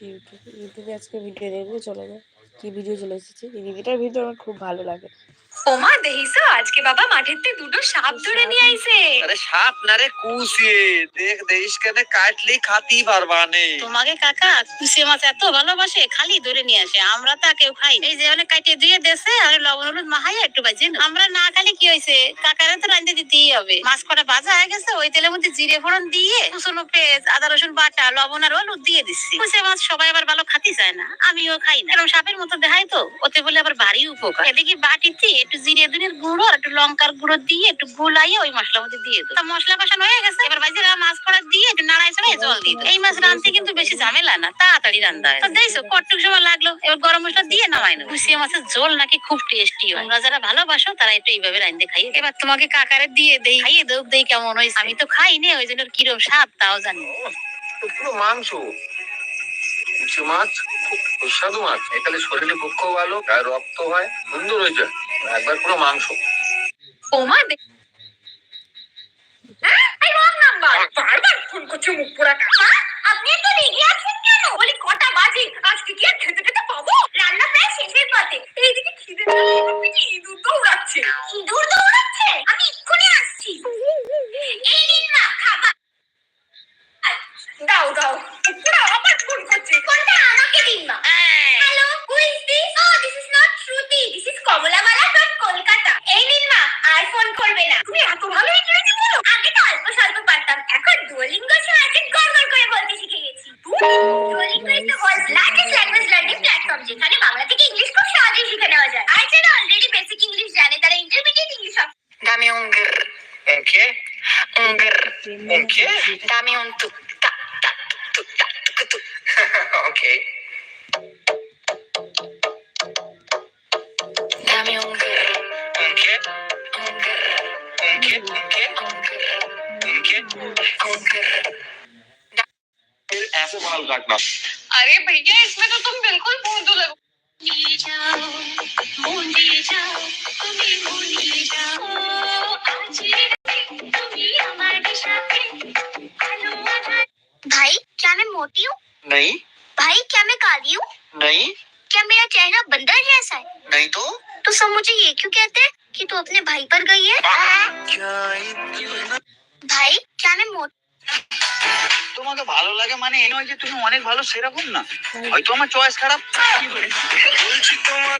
কি ইউটিউব ইউটিউবে আজকে ভিডিও দেখব, চলে যায় কি ভিডিও চলে এসেছে? এই দিদিটার ভিডিও আমার খুব ভালো লাগে। ওমা দেখিছো? আজকে বাবা দুটো সাপ ধরে নিয়ে আইছে। আরে সাপ না রে কুসিয়ে। দেখ দেখিস কেনে কাটলি খাতি পারবা তোমাকে কাকা কুসে মাছ এত ভালোবাসে খালি ধরে নিয়ে আসে আমরা তা কেউ খাই এই যে অনেক কাটিয়ে দিয়ে দেশে আর লবণ হলুদ মাহাই একটু বাজে আমরা না খালি কি হয়েছে কাকারে তো রান্ধতে দিতেই হবে। মাছ কটা ভাজা হয়ে গেছে ওই তেলের মধ্যে জিরে ফোড়ন দিয়ে কুচনো পেঁয়াজ আদা রসুন বাটা লবণ আর হলুদ দিয়ে দিচ্ছি। কুসে মাছ সবাই আবার ভালো খাতে চায় না আমিও খাই না। এরকম সাপের মতো দেখাই তো ওতে বলে আবার ভারী উপকার। এদিকে বাটিতে একটু জিরে দুনের গুঁড়ো আর একটু লঙ্কার গুঁড়ো দিয়ে একটু গুলাইয়ে ওই মশলার মধ্যে দিয়ে দেবো। তা মশলা কষানো হয়ে গেছে। এবার বাজিরা মাছ কড়া দিয়ে একটু নাড়াই চড়াই জল দিয়ে। এই মাছ রাঁধতে কিন্তু বেশি ঝামেলা না তাড়াতাড়ি রান্না হয়। তো দেখছ কটটুক সময় লাগল? এবার গরম মশলা দিয়ে নামাই নেব। কুচিয়া মাছের ঝোল নাকি খুব টেস্টি হয়। তোমরা যারা ভালোবাসো তারা একটু এইভাবে রাঁধতে খাই এবার তোমাকে কাকারে দিয়ে দেই। খাইয়ে দেব দেই কেমন হয়েছে। আমি তো খাই নে ওই জন্য কিরম স্বাদ তাও জানি পুরো মাংস। মাছ খুব সুস্বাদু মাছ। এখানে শরীরের পক্ষ ভালো গায়ে রক্ত হয় সুন্দর হয়েছে। একবার পুরো মাংস ওমা হ্যাঁ? এই wrong number। বারবার ফোন করছে মুখ পোড়া কাকা। আপনি তো রেগে আছেন Dame un ¿Un qué? Un ¿Un qué? ¿Un qué? Un ¿Un qué? Un ऐसे बाल काटना अरे भैया इसमें तो तुम बिल्कुल भूंदू लगो। भाई क्या मैं मोटी हूँ? नहीं। भाई क्या मैं काली हूँ? नहीं। क्या मेरा चेहरा बंदर जैसा है? नहीं तो? तो सब मुझे ये क्यों कहते हैं कि तू अपने भाई पर गई है क्या इतना भाई क्या मैं मोटी তোমাকে ভালো লাগে মানে এই নয় যে তুমি অনেক ভালো সেরকম না হয়তো আমার চয়েস খারাপ বলছি তোমার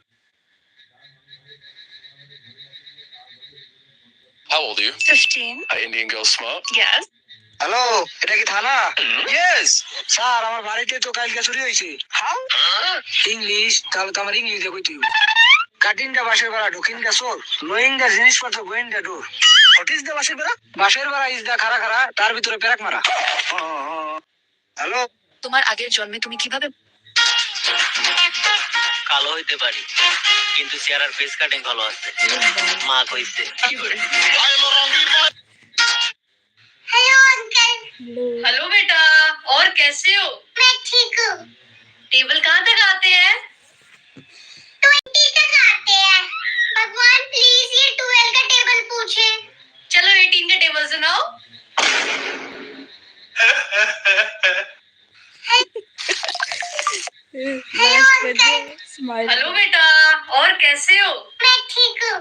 How old are you? 15 Are Indian girls smart? yes hello এটা কি থানা ইয়েস স্যার আমার বাড়িতে তো কালকে চুরি হয়েছে হাউ ইংলিশ তাহলে তো আমার ইংলিশ দেখই তুই কাটিংটা বাসের বেড়া ঢুকিংটা চোর লোয়িংটা জিনিসপত্র গোয়িংটা ডোর হোয়াট ইজ দ্য বাসের বেড়া বাসের বেড়া ইজ দা খারা খারা তার ভিতরে পেরাক মারা হ্যালো তোমার আগের জন্মে তুমি কিভাবে কালো হইতে পারি কিন্তু চেহারার ফেস কাটিং ভালো আছে মা কইছে हेलो अंकल हेलो बेटा और कैसे हो मैं ठीक हूँ टेबल कहाँ तक आते हैं 12 का टेबल पूछे। चलो 18 का टेबल सुनाओ। हेलो बेटा और कैसे हो? मैं ठीक हूँ।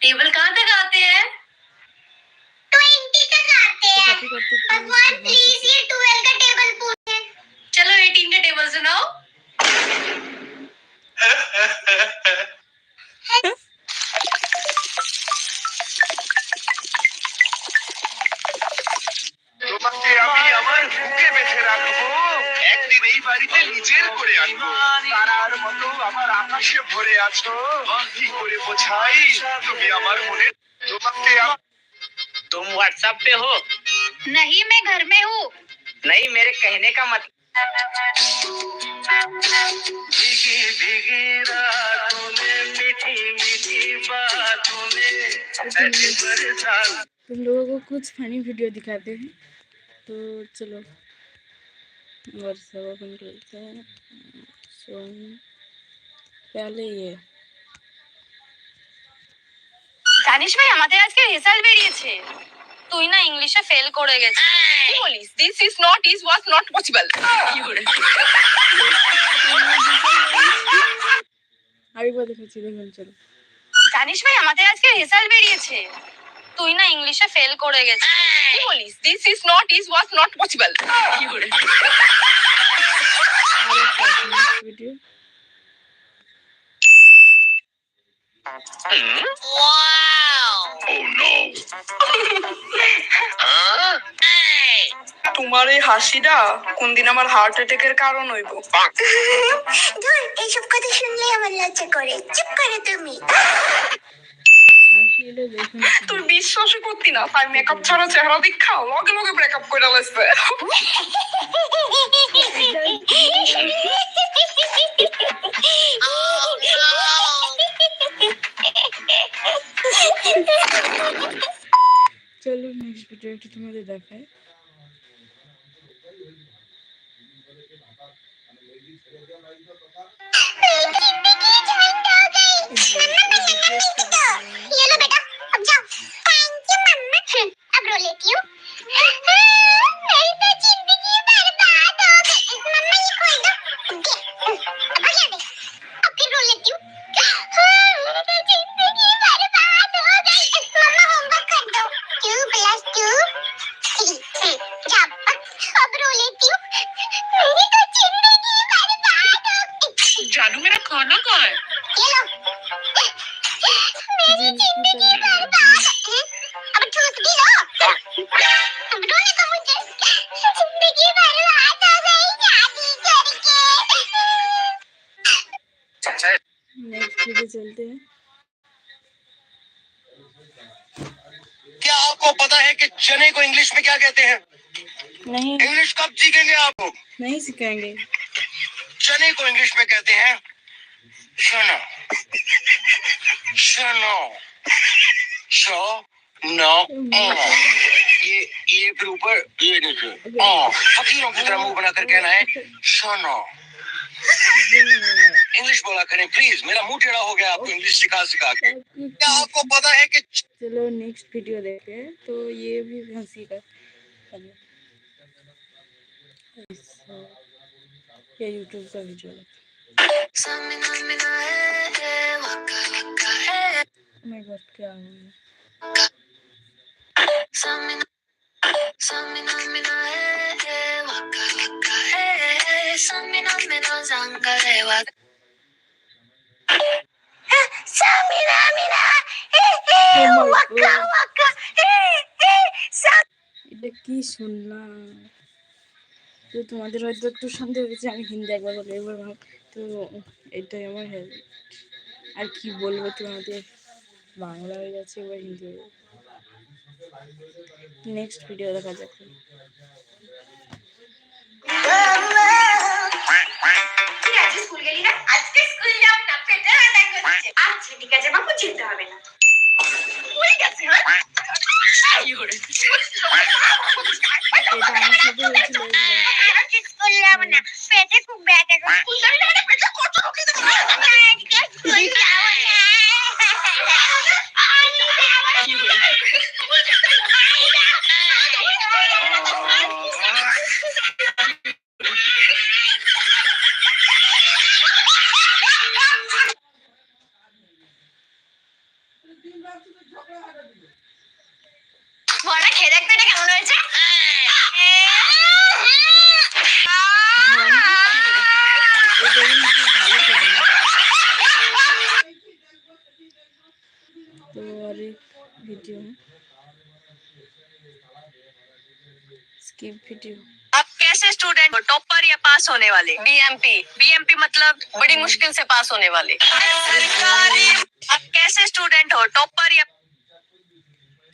टेबल कहाँ तक आते हैं? भगवान प्लीज़ ये ट्वेल्व का टेबल पूछे। चलो एटीन का टेबल सुनाओ। বাড়িতে নিজের করে আনবো তারার মতো আমার আকাশে ভরে আছো কি করে বোঝাই তুমি আমার মনে তোমাকে আম- तुम व्हाट्सएप पे हो नहीं मैं घर में हूँ नहीं मेरे कहने का मतलब भीगी भीगी रातों में मीठी मीठी बातों में ऐसे बरसात तुम लोगों को कुछ फनी वीडियो दिखाते हैं तो चलो और सब अपन खेलते हैं सोन पहले ये জানিস ভাই আমাদের আজকে রেজাল্ট বেরিয়েছে। তুই না ইংলিশে ফেল করে গেছিস। কি বলিস? This is not is was not possible আরেকবার দেখেছি দেখুন চলো। জানিস ভাই আমাদের আজকে রেজাল্ট বেরিয়েছে। তুই না ইংলিশে ফেল করে গেছিস। কি বলিস? This is not is was not possible! তোমার এই হাসিটা কোনদিন আমার হার্ট অ্যাটাকের কারণ হইব। ধুর এইসব কথা শুনলে আমার লজ্জা করে। চুপ করো তুমি। তোর বিশ্বাসই করতি না। তাই মেকআপ ছাড়া চেহারা দীক্ষা লগে লগে ব্রেকআপ করে লাগছে চলো নেক্সট ভিডিও একটু তোমাদের দেখায় ये है कि चने को इंग्लिश में क्या कहते हैं? नहीं। इंग्लिश कब सीखेंगे आप? नहीं सीखेंगे। चने को इंग्लिश में कहते हैं चना चनो शो नो ये ये फिर ऊपर ये नीचे ओ फकीरों की तरह मुँह बनाकर कहना है शनो। इंग्लिश बोला करें प्लीज़ मेरा मुँह टेढ़ा हो गया आपको इंग्लिश सिखा सिखा के। क्या आपको पता है कि चलो नेक्स्ट वीडियो देखते हैं तो ये भी हँसी का ये यूट्यूब का वीडियो है। मैं गॉड क्या हुआ Samina এটা কি শুনলাম? তো তোমাদের হয়তো একটু সন্দেহ হয়েছে আমি হিন্দি একবার বলে এবার ভাব তো এটাই আমার হেল্প আর কি বলব তোমাদের? বাংলা হয়ে যাচ্ছে এবার হিন্দি হয়ে নেক্সট ভিডিও দেখা যাক। আজকে স্কুল গেলি না? আজকে স্কুল যাব না পেটে আচ্ছা ঠিক আছে বাবু চিনতে হবে না। গেছে এটা एक वीडियो है स्किप वीडियो आप कैसे स्टूडेंट हो टॉपर या पास होने वाले बीएमपी बीएमपी मतलब बड़ी मुश्किल से पास होने वाले आप कैसे स्टूडेंट हो टॉपर या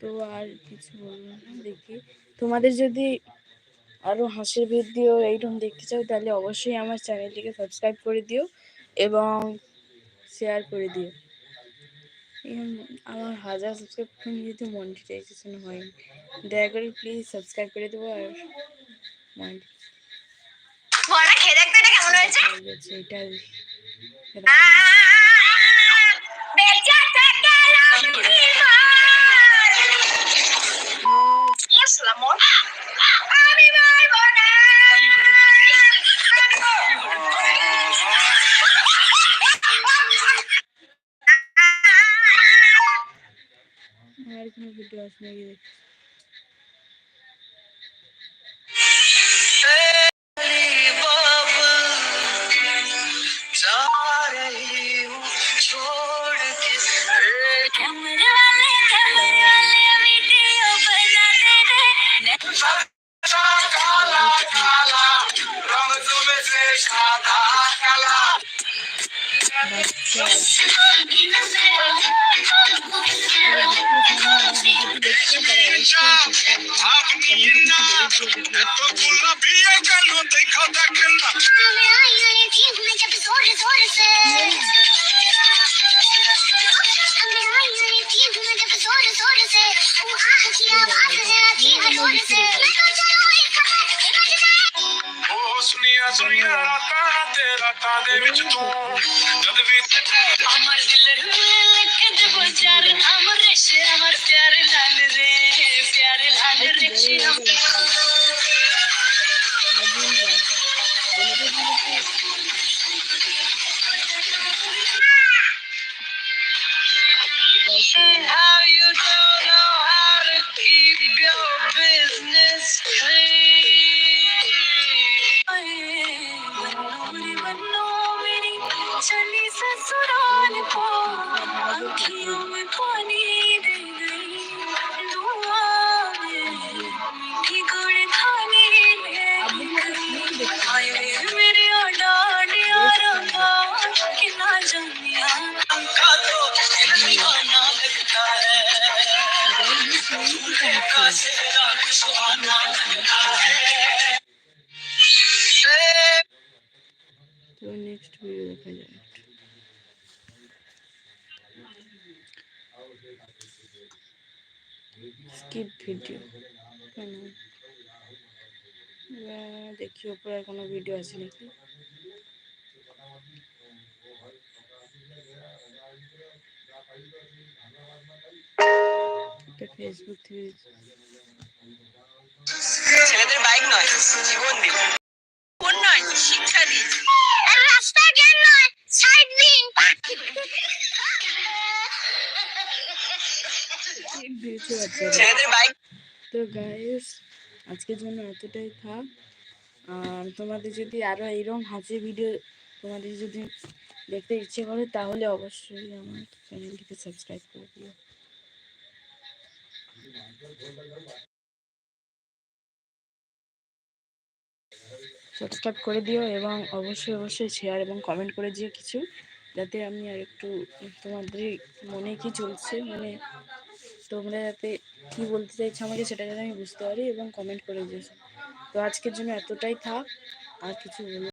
তো আর কিছু বলবো না দেখি তোমাদের যদি আরও হাসির ভিডিও এইরকম দেখতে চাও তাহলে অবশ্যই আমার চ্যানেলটিকে সাবস্ক্রাইব করে দিও এবং শেয়ার করে দিও এখন আমার হাজার সাবস্ক্রাইব করে যেহেতু মনিটাইজেশন হয়নি দয়া করে প্লিজ সাবস্ক্রাইব করে দেবো আর মনিটাইজেশন এটা maybe अमर दिल अमर प्यार अमर प्यार vereceksin. নেক্সট ভিডিও দেখা স্কিপ ভিডিও কেন? দেখি ওপরে আর কোনো ভিডিও আছে নাকি? এটা ফেসবুক থেকে ছেলেদের বাইক নয় জীবন দিল কোন নয় শিক্ষা দিই রাস্তা জ্ঞান নয় সাইড দিন। ছেলেদের বাইক তো গাইস আজকের জন্য এতটাই থাক। আর তোমাদের যদি আরও এইরকম হাসি ভিডিও তোমাদের যদি দেখতে ইচ্ছে করে তাহলে অবশ্যই আমার চ্যানেলটিকে সাবস্ক্রাইব করে দিও। সাবস্ক্রাইব করে দিও এবং অবশ্যই অবশ্যই শেয়ার এবং কমেন্ট করে দিও কিছু, যাতে আমি আর একটু তোমাদের মনে কি চলছে মানে তোমরা যাতে কি বলতে চাইছো আমাকে সেটা যাতে আমি বুঝতে পারি এবং কমেন্ট করে দিয়েছ তো আজকের জন্য এতটাই থাক, আর কিছু